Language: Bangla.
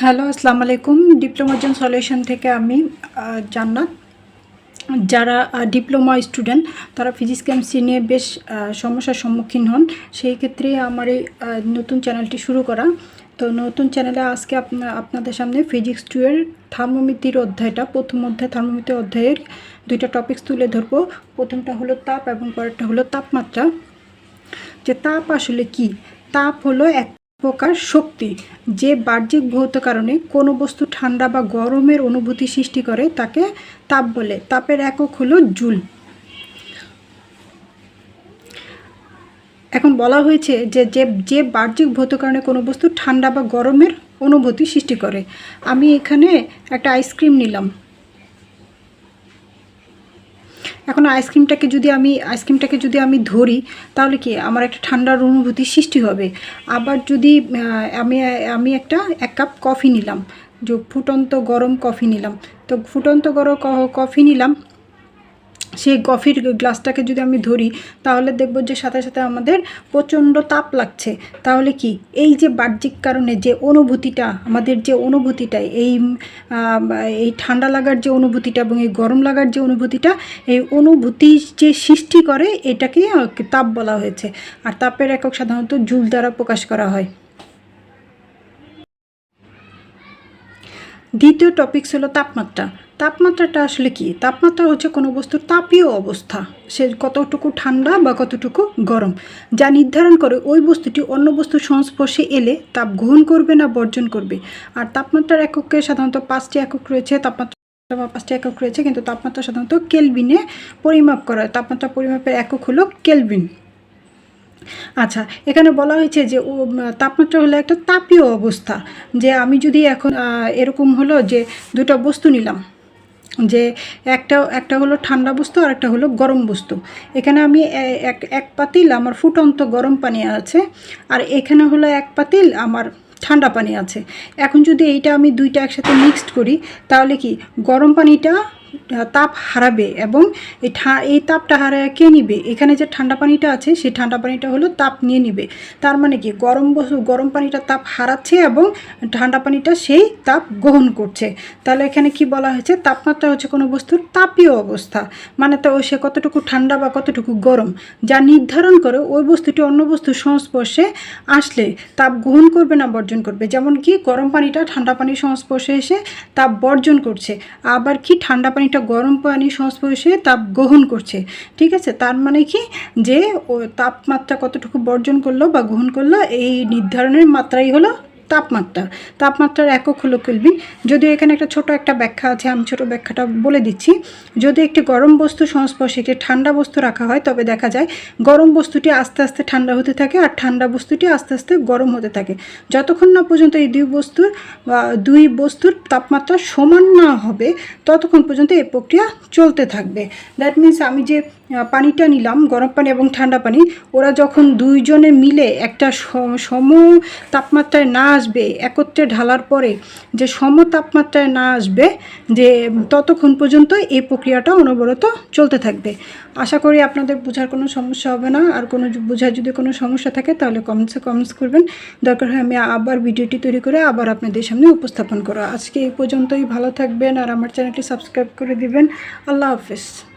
হ্যালো, আসসালামু আলাইকুম। ডিপ্লোমাজন সলিউশন থেকে আমি জান্নাত। যারা ডিপ্লোমা স্টুডেন্ট, তারা ফিজিক্স কেমিস্ট্রি নিয়ে বেশ সমস্যার সম্মুখীন হন। সেই ক্ষেত্রে আমার এই নতুন চ্যানেলটি শুরু করা। তো নতুন চ্যানেলে আজকে আপনা- আপনাদের সামনে ফিজিক্স টু এর থার্মোমিতির অধ্যায়টা, প্রথম অধ্যায় থার্মোমিতির অধ্যায়ের দুইটা টপিকস তুলে ধরবো। প্রথমটা হলো তাপ এবং পরেরটা হলো তাপমাত্রা। যে তাপ আসলে কি? তাপ হলো এক প্রকার শক্তি যে বাহ্যিক ভৌত কারণে কোনো বস্তু ঠান্ডা বা গরমের অনুভূতি সৃষ্টি করে তাকে তাপ বলে। তাপের একক হলো জুল। এখন বলা হয়েছে যে যে যে বাহ্যিক ভৌত কারণে কোনো বস্তু ঠান্ডা বা গরমের অনুভূতি সৃষ্টি করে। আমি এখানে একটা আইসক্রিম নিলাম। এখন আইসক্রিমটাকে যদি আমি, আইসক্রিমটাকে যদি আমি ধরি, তাহলে কি আমার একটা ঠান্ডার অনুভূতি সৃষ্টি হবে? আবার যদি আমি আমি একটা, এক কাপ কফি নিলাম, যে ফুটন্ত গরম কফি নিলাম, তো ফুটন্ত গরম কফি নিলাম সেই কফির গ্লাসটাকে যদি আমি ধরি, তাহলে দেখব যে সাথে সাথে আমাদের প্রচণ্ড তাপ লাগছে। তাহলে কি? এই যে বাহ্যিক কারণে যে অনুভূতিটা, আমাদের যে অনুভূতিটা, এই এই ঠান্ডা লাগার যে অনুভূতিটা এবং এই গরম লাগার যে অনুভূতিটা, এই অনুভূতি যে সৃষ্টি করে, এটাকেই তাপ বলা হয়েছে। আর তাপের একক সাধারণত জুল দ্বারা প্রকাশ করা হয়। দ্বিতীয় টপিকস হলো তাপমাত্রা। তাপমাত্রাটা আসলে কি? তাপমাত্রা হচ্ছে কোনো বস্তুর তাপীয় অবস্থা। সে কতটুকু ঠান্ডা বা কতটুকু গরম। যা নির্ধারণ করে ওই বস্তুটি অন্য বস্তুর সংস্পর্শে এলে তাপ গ্রহণ করবে না, বর্জন করবে। আর তাপমাত্রার এককে সাধারণত পাঁচটি একক রয়েছে। তাপমাত্রা বা পাঁচটি একক রয়েছে, কিন্তু তাপমাত্রা সাধারণত কেলভিনে পরিমাপ করা হয়। তাপমাত্রা পরিমাপের একক হলো কেলভিন। আচ্ছা এখানে বলা হয়েছে যে তাপমাত্রা হলো একটা তাপীয় অবস্থা। যে আমি যদি এখন এরকম হলো যে দুটো বস্তু নিলাম যে একটা একটা হলো ঠান্ডা বস্তু আর একটা হলো গরম বস্তু। এখানে আমি এক এক পাতিল আমার ফুটন্ত গরম পানি আছে আর এখানে হলো এক পাতিল আমার ঠান্ডা পানি আছে। এখন যদি এইটা আমি দুইটা একসাথে মিক্সড করি, তাহলে কি গরম পানিটা তাপ হারাবে এবং এই এই তাপটা হারায় কে নিবে? এখানে যে ঠান্ডা পানিটা আছে, সেই ঠান্ডা পানিটা হলো তাপ নিয়ে নিবে। তার মানে কি? গরম গরম পানিটা তাপ হারাচ্ছে এবং ঠান্ডা পানিটা সেই তাপ গ্রহণ করছে। তাহলে এখানে কি বলা হয়েছে? তাপমাত্রা হচ্ছে কোনো বস্তুর তাপীয় অবস্থা। মানে তো সে কতটুকু ঠান্ডা বা কতটুকু গরম? যা নির্ধারণ করে ওই বস্তুটি অন্য বস্তুর সংস্পর্শে আসলে তাপ গ্রহণ করবে না, বর্জন করবে। যেমন কি, গরম পানিটা ঠান্ডা পানির সংস্পর্শে এসে তাপ বর্জন করছে। আবার কি, ঠান্ডা পানিটা গরম পানি সংস্পর্শে তাপ গ্রহণ করছে। ঠিক আছে? তার মানে কি? যে ও তাপমাত্রা কতটুকু বর্জন করল বা গ্রহণ করল, এই নির্ধারণের মাত্রাই হলো তাপমাত্রা, তাপমাত্রার একক হলো কেলভিন যদিও এখানে একটা ছোট একটা ব্যাখ্যা আছে, আমি ছোট ব্যাখ্যাটা বলে দিচ্ছি। যদি একটি গরম বস্তু সংস্পর্শে একটি ঠান্ডা বস্তু রাখা হয়, তবে দেখা যায় গরম বস্তুটি আস্তে আস্তে ঠান্ডা হতে থাকে আর ঠান্ডা বস্তুটি আস্তে আস্তে গরম হতে থাকে। যতক্ষণ না পর্যন্ত এই দুই বস্তুর দুই বস্তুর তাপমাত্রা সমান না হবে, ততক্ষণ পর্যন্ত এই প্রক্রিয়া চলতে থাকবে। দ্যাট মিন্স আমি যে পানিটা নিলাম, গরম পানি এবং ঠান্ডা পানি, ওরা যখন দুইজনে মিলে একটা সম তাপমাত্রায় না আসবে, একত্রে ঢালার পরে যে সম তাপমাত্রায় না আসবে, যে ততক্ষণ পর্যন্ত এই প্রক্রিয়াটা অনবরত চলতে থাকবে। আশা করি আপনাদের বোঝার কোনো সমস্যা হবে না। আর কোনো বোঝার যদি কোনো সমস্যা থাকে তাহলে কমেন্টসে কমেন্টস করবেন। দরকার হয় আমি আবার ভিডিওটি তৈরি করে আবার আপনাদের সামনে উপস্থাপন করো আজকে এই পর্যন্তই ভালো থাকবেন আর আমার চ্যানেলটি সাবস্ক্রাইব করে দিবেন। আল্লাহ হাফেজ।